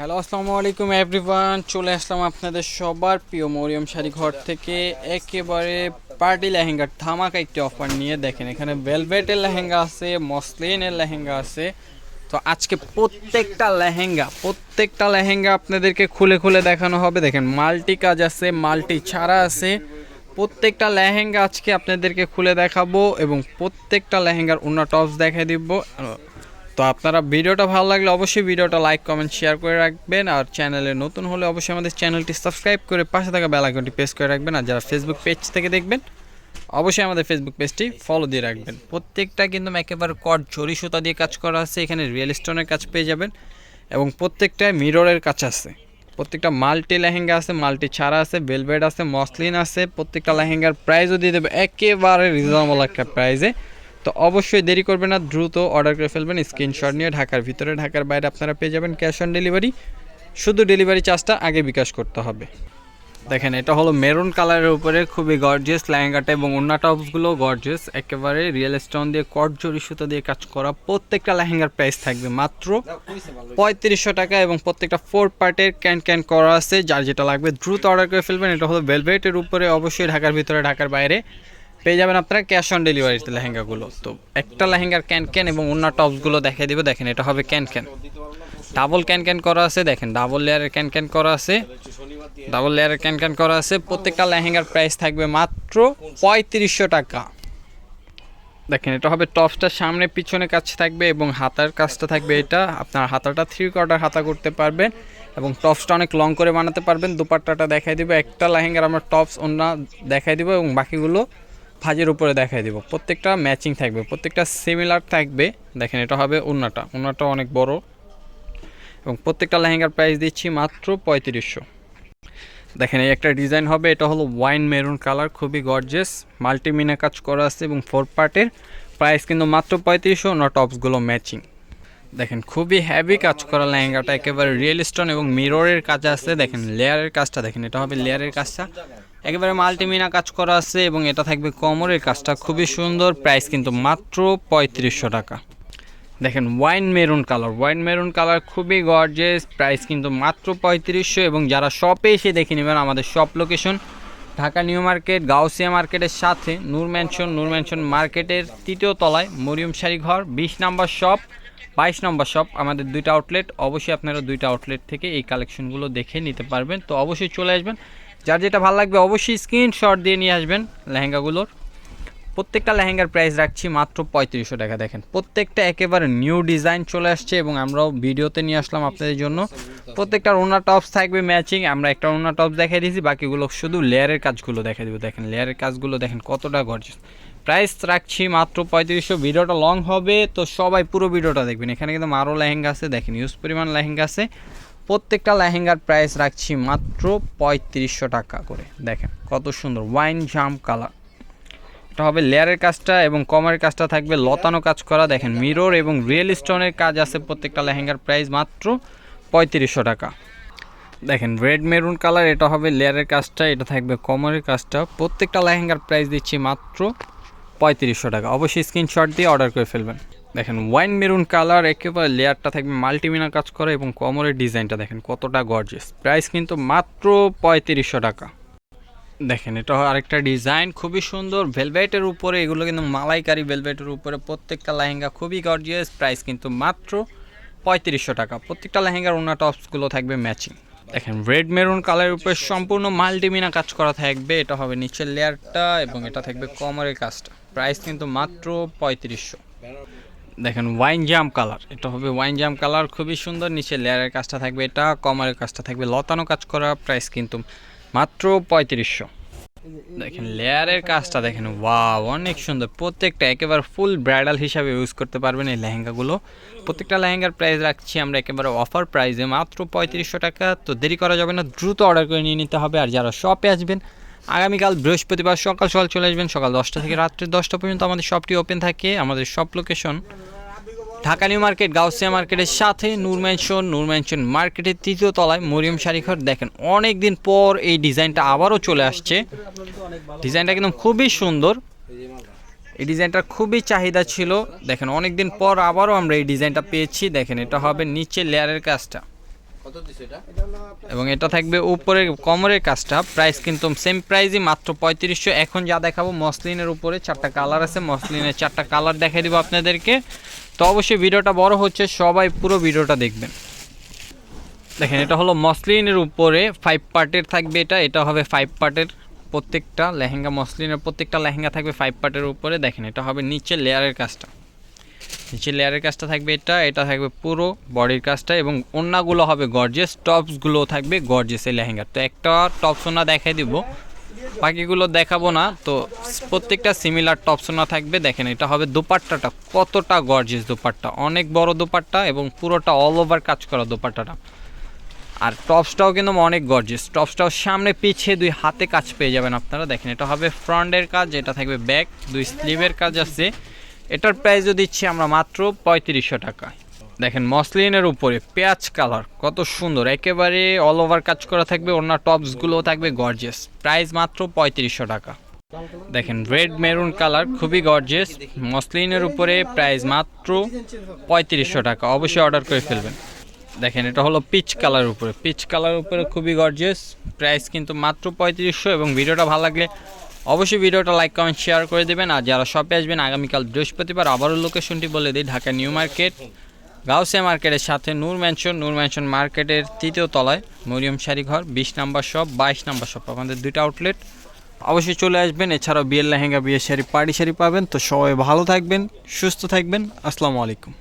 Hello, আসসালামু আলাইকুম everyone. চলে আসলাম আপনাদের সবার প্রিয় মরিয়ম শাড়ি ঘর থেকে। একেবারে পার্টি লেহেঙ্গার ধামাকা একটি অফার নিয়ে দেখেন, এখানে ভেলভেটের লেহেঙ্গা আছে, মসলিনের লেহেঙ্গা আছে। তো আজকে প্রত্যেকটা লেহেঙ্গা প্রত্যেকটা লেহেঙ্গা আপনাদেরকে খুলে খুলে দেখানো হবে। দেখেন, মাল্টি কাজ আছে, মাল্টি ছাড়া আছে। প্রত্যেকটা লেহেঙ্গা আজকে আপনাদেরকে খুলে দেখাবো এবং প্রত্যেকটা লেহেঙ্গার অন্য টপস দেখাই দিব। তো আপনারা ভিডিওটা ভালো লাগলে অবশ্যই ভিডিওটা লাইক কমেন্ট শেয়ার করে রাখবেন। আর চ্যানেলে নতুন হলে অবশ্যই আমাদের চ্যানেলটি সাবস্ক্রাইব করে পাশে থাকা বেল আইকনটি প্রেস করে রাখবেন। আর যারা ফেসবুক পেজ থেকে দেখবেন, অবশ্যই আমাদের ফেসবুক পেজটি ফলো দিয়ে রাখবেন। প্রত্যেকটা কিন্তু একেবারে কট ঝরি সুতা দিয়ে কাজ করা আছে। এখানে রিয়েল স্টোনের কাজ পেয়ে যাবেন এবং প্রত্যেকটা মিররের কাজ আছে। প্রত্যেকটা মাল্টি লেহেঙ্গা আছে মাল্টি ছাড়া আছে ভেলভেট আছে, মসলিন আছে। প্রত্যেকটা লেহেঙ্গার প্রাইসও দিয়ে দেবে। একেবারে রিজনেবল একটা প্রাইসে তো অবশ্যই দেরি করবেন না, দ্রুত অর্ডার করে ফেলবেন স্ক্রিনশট নিয়ে ঢাকার ভিতরে, ঢাকার বাইরে আপনারা পেয়ে যাবেন ক্যাশ অন ডেলিভারি শুধু ডেলিভারি চার্জটা আগে বিকাশ করতে হবে। দেখেন, এটা হলো মেরুন কালারের উপরে, খুবই গর্জিয়াস লেহেঙ্গাটা এবং অন্য টপসগুলো গর্জিয়াস একেবারে রিয়েল স্টোন দিয়ে কট জরি সুতো দিয়ে কাজ করা প্রত্যেকটা লেহেঙ্গার প্রাইস থাকবে মাত্র পঁয়ত্রিশশো টাকা এবং প্রত্যেকটা ফোর পার্টের ক্যান ক্যান করা আছে। যার যেটা লাগবে, দ্রুত অর্ডার করে ফেলবেন। এটা হলো ভেলভেটের উপরে, অবশ্যই ঢাকার ভিতরে, ঢাকার বাইরে। পেয়ে যাবেন আপনারা ক্যাশ অন ডেলিভারিতে লেহেঙ্গাগুলো। তো একটা লেহেঙ্গার ক্যান ক্যান এবং অন্য টপসগুলো দেখিয়ে দিব। দেখেন, এটা হবে can can. Double can can করা আছে, দেখেন ডাবল লেয়ারের ক্যান ক্যান করা আছে। ডাবল লেয়ারের ক্যান ক্যান করা আছে। প্রত্যেকটা লেহেঙ্গার প্রাইস থাকবে মাত্র পঁয়ত্রিশশো টাকা। দেখেন, এটা হবে টপসটার সামনে, পিছনে কাজ থাকবে এবং হাতার কাজটা থাকবে এটা। আপনার হাতাটা থ্রি কোয়ার্টার হাতা করতে পারবেন এবং টপসটা অনেক লং করে বানাতে পারবেন। দুপাট্টাটা দেখাই দিব। একটা লেহেঙ্গার আমরা টপস অন্য দেখাই দিব এবং বাকিগুলো ভাজের উপরে দেখাই দিব। প্রত্যেকটা ম্যাচিং থাকবে, প্রত্যেকটা সিমিলার থাকবে। দেখেন এটা হবে উন্নাটা। উন্নাটা অনেক বড়। এবং প্রত্যেকটা লেহেঙ্গার প্রাইস দিচ্ছি মাত্র পঁয়ত্রিশশো। দেখেন এই একটা ডিজাইন হবে, এটা হলো ওয়াইন মেরুন কালার খুবই গর্জেস মাল্টিমিনা কাজ করা আছে এবং ফোর পার্টের প্রাইস কিন্তু মাত্র পঁয়ত্রিশশো না টপসগুলো ম্যাচিং দেখেন খুবই হ্যাভি কাজ করা লেহেঙ্গাটা, একেবারে রিয়েল স্টোন এবং মিররের কাজ আছে। দেখেন লেয়ারের কাজটা, দেখেন এটা হবে লেয়ারের কাজটা। একেবারে মাল্টিমিনা কাজ করা আছে এবং এটা থাকবে কমরের কাজটা। খুবই সুন্দর, প্রাইস কিন্তু মাত্র পঁয়ত্রিশশো টাকা। দেখেন wine maroon colour wine maroon colour খুবই গর্জেস প্রাইস কিন্তু মাত্র পঁয়ত্রিশশো এবং যারা শপে এসে দেখে নেবেন আমাদের shop location Dhaka New Market Gausia মার্কেটের সাথে নূর ম্যানশন নূর ম্যানশন মার্কেটের তৃতীয় তলায় মরিয়ম শাড়ি ঘর, বিশ নম্বর শপ বাইশ নম্বর শপ আমাদের দুইটা আউটলেট অবশ্যই আপনারা দুইটা আউটলেট থেকে এই কালেকশনগুলো দেখে নিতে পারবেন। তো অবশ্যই চলে আসবেন। যার যেটা ভালো লাগবে অবশ্যই স্ক্রিনশট দিয়ে নিয়ে আসবেন লেহেঙ্গাগুলোর। প্রত্যেকটা লেহেঙ্গার প্রাইস রাখছি মাত্র পঁয়ত্রিশশো টাকা, দেখেন। প্রত্যেকটা একেবারে নিউ ডিজাইন চলে আসছে এবং আমরাও ভিডিওতে নিয়ে আসলাম আপনাদের জন্য। প্রত্যেকটার ওনার টপস থাকবে ম্যাচিং আমরা একটা ওনার টপস দেখাই দিয়েছি, বাকিগুলো শুধু লেয়ারের কাজগুলো দেখাই দেবো। দেখেন লেয়ারের কাজগুলো দেখেন কতটা গর্জিয়াস প্রাইস রাখছি মাত্র পঁয়ত্রিশশো, ভিডিওটা লং হবে, তো সবাই পুরো ভিডিওটা দেখবেন। এখানে কিন্তু আরও লেহেঙ্গা আছে, দেখেন ইউজ পরিমাণ লেহেঙ্গা আছে। প্রত্যেকটা লেহেঙ্গার প্রাইস রাখছি মাত্র পঁয়ত্রিশশো টাকা করে। দেখেন কত সুন্দর ওয়াইন জাম কালার এটা হবে লেয়ারের কাজটা এবং কমারের কাজটা থাকবে, লতানো কাজ করা। দেখেন মিরর এবং রিয়েল স্টোনের কাজ আছে প্রত্যেকটা লেহেঙ্গার প্রাইস মাত্র পঁয়ত্রিশশো টাকা। দেখেন রেড মেরুন কালার এটা হবে লেয়ারের কাজটা, এটা থাকবে কমরের কাজটা। প্রত্যেকটা লেহেঙ্গার প্রাইস দিচ্ছি মাত্র পঁয়ত্রিশশো টাকা। অবশ্যই স্ক্রিনশট দিয়ে অর্ডার করে ফেলবেন। দেখেন ওয়াইন মেরুন কালার একেবারে লেয়ারটা থাকবে মাল্টিমিনা কাজ করা এবং কমরের ডিজাইনটা দেখেন, কতটা গর্জেস প্রাইস কিন্তু মাত্র পঁয়ত্রিশশো টাকা। দেখেন, এটা আরেকটা ডিজাইন খুবই সুন্দর। ভেলভেটের উপরে, এগুলো কিন্তু মালাইকারি ভেলভেটের উপরে, প্রত্যেকটা লেহেঙ্গা খুবই গর্জিয়াস প্রাইস কিন্তু মাত্র পঁয়ত্রিশশো টাকা। প্রত্যেকটা লেহেঙ্গার ওনা টপসগুলো থাকবে ম্যাচিং দেখেন রেড মেরুন কালারের উপরে সম্পূর্ণ মাল্টিমিনা কাজ করা থাকবে। এটা হবে নিচের লেয়ারটা এবং এটা থাকবে কমরের কাজটা। প্রাইস কিন্তু মাত্র পঁয়ত্রিশশো। দেখেন ওয়াইন জাম কালার এটা হবে ওয়াইন জাম কালার খুবই সুন্দর, নিচে লেয়ারের কাজটা থাকবে এটা, কমারের কাজটা থাকবে, লতানো কাজ করা প্রাইস কিন্তু মাত্র পঁয়ত্রিশশো। দেখেন, লেয়ারের কাজটা দেখেন ওয়াও অনেক সুন্দর, প্রত্যেকটা একেবারে ফুল ব্রাইডাল হিসাবে ইউজ করতে পারবেন এই লেহেঙ্গাগুলো। প্রত্যেকটা লেহেঙ্গার প্রাইস রাখছি আমরা একেবারে অফার প্রাইসে মাত্র পঁয়ত্রিশশো টাকা, তো দেরি করা যাবে না, দ্রুত অর্ডার করে নিয়ে নিতে হবে, আর যারা শপে আসবেন আগামীকাল বৃহস্পতিবার সকাল সকাল চলে আসবেন, সকাল দশটা থেকে রাত্রি দশটা পর্যন্ত আমাদের শপটি ওপেন থাকে, আমাদের shop location Dhaka New Market, Gausia মার্কেটের সাথে নূর ম্যানশন নূর ম্যানশন মার্কেটের তৃতীয় তলায় মরিয়ম শাড়িঘর। দেখেন অনেক দিন পর এই ডিজাইনটা আবারও চলে আসছে। ডিজাইনটা কিন্তু খুবই সুন্দর। এই ডিজাইনটার খুবই চাহিদা ছিল। দেখেন অনেক দিন পর আবারও আমরা এই ডিজাইনটা পেয়েছি। দেখেন, এটা হবে নিচে লেয়ারের কাজটা। এবং এটা থাকবে উপরের কমরের কাজটা। প্রাইস কিন্তু সেম প্রাইসই মাত্র পঁয়ত্রিশশো। এখন যা দেখাবো মসলিনের উপরে চারটা কালার আছে মসলিনের চারটা কালার দেখাই দিব আপনাদেরকে। তো অবশ্যই ভিডিওটা বড় হচ্ছে সবাই পুরো ভিডিওটা দেখবেন। দেখেন এটা হলো মসলিনের উপরে ফাইভ পার্টের থাকবে এটা এটা হবে ফাইভ পার্টের প্রত্যেকটা লেহেঙ্গা মসলিনের প্রত্যেকটা লেহেঙ্গা থাকবে ফাইভ পার্টের উপরে। দেখেন এটা হবে নিচে লেয়ারের কাজটা। নিচে লেয়ারের কাজটা থাকবে এটা এটা থাকবে পুরো বডির কাজটা এবং ওন্নাগুলো হবে গর্জেস টপসগুলো থাকবে গর্জেস এই লেহেঙ্গার। তো একটা টপস ওনা দেখাই দিব, বাকিগুলো দেখাবো না, তো প্রত্যেকটা সিমিলার টপস ওনা থাকবে, দেখেন এটা হবে দোপাট্টাটা, কতটা গর্জেস দোপাট্টা, অনেক বড় দোপাট্টা এবং পুরোটা অল ওভার কাজ করা দোপাট্টাটা। আর টপসটাও কিন্তু অনেক গর্জেস টপসটাও সামনে পিছিয়ে দুই হাতে কাজ পেয়ে যাবেন আপনারা, দেখেন এটা হবে ফ্রন্টের কাজ, এটা থাকবে ব্যাক দুই স্লিভের কাজ আছে। এটার প্রাইসও দিচ্ছি আমরা মাত্র পঁয়ত্রিশশো টাকা। দেখেন, মসলিনের উপরে পেঁয়াজ কালার কত সুন্দর। একেবারে অল ওভার কাজ করা থাকবে অন্য টপসগুলোও থাকবে গর্জেস প্রাইস মাত্র পঁয়ত্রিশশো টাকা। দেখেন রেড মেরুন কালার খুবই গর্জেস মসলিনের উপরে প্রাইস মাত্র পঁয়ত্রিশশো টাকা। অবশ্যই অর্ডার করে ফেলবেন। দেখেন, এটা হলো পিচ কালার উপরে। পিচ কালার উপরে খুবই গর্জেস প্রাইস কিন্তু মাত্র পঁয়ত্রিশশো এবং ভিডিওটা ভালো লাগলে অবশ্যই ভিডিওটা লাইক, কমেন্ট, শেয়ার করে দেবেন। আর যারা শপে আসবেন, আগামীকাল বৃহস্পতিবার আবারও লোকেশনটি বলে দিই, ঢাকা নিউ মার্কেট। গাউসিয়া মার্কেটের সাথে নূর ম্যানশন নূর ম্যানশন মার্কেটের তৃতীয় তলায় মরিয়ম শাড়ি ঘর, বিশ নাম্বার শপ বাইশ নাম্বার শপ আমাদের দুইটা আউটলেট অবশ্যই চলে আসবেন, এছাড়াও বিয়ের লেহেঙ্গা, বিয়ের শাড়ি পার্টি শাড়ি পাবেন। তো সবাই ভালো থাকবেন, সুস্থ থাকবেন। আসসালামু আলাইকুম।